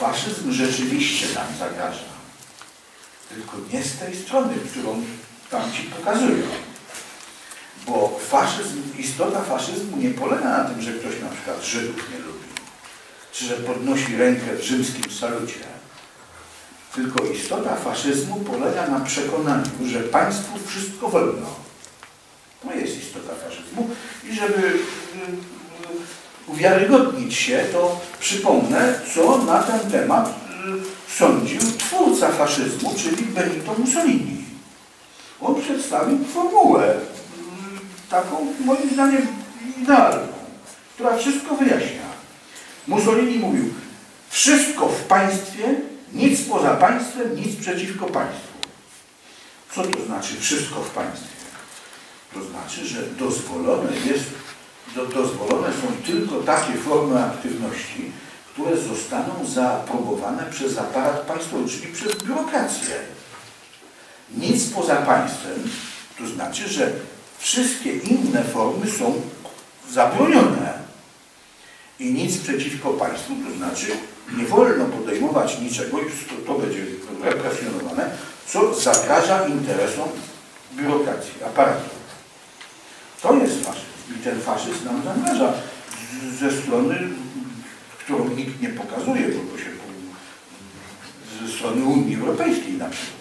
faszyzm rzeczywiście nam zagraża. Tylko nie z tej strony, którą tam ci pokazują. Bo faszyzm, istota faszyzmu nie polega na tym, że ktoś na przykład Żydów nie lubi, czy że podnosi rękę w rzymskim salucie. Tylko istota faszyzmu polega na przekonaniu, że państwu wszystko wolno. To jest istota faszyzmu. I żeby y, y, uwiarygodnić się, to przypomnę, co na ten temat y, sądził twórca faszyzmu, czyli Benito Mussolini. On przedstawił formułę taką moim zdaniem idealną, która wszystko wyjaśnia. Mussolini mówił, wszystko w państwie, nic poza państwem, nic przeciwko państwu. Co to znaczy wszystko w państwie? To znaczy, że dozwolone, jest, do, dozwolone są tylko takie formy aktywności, które zostaną zaaprobowane przez aparat państwowy, czyli przez biurokrację. Nic poza państwem, to znaczy, że wszystkie inne formy są zabronione. I nic przeciwko państwu, to znaczy nie wolno podejmować niczego, już to, to będzie represjonowane, co zagraża interesom biurokracji, aparatu. To jest faszyzm. I ten faszyzm nam zagraża ze strony, którą nikt nie pokazuje, bo się ze strony Unii Europejskiej na przykład.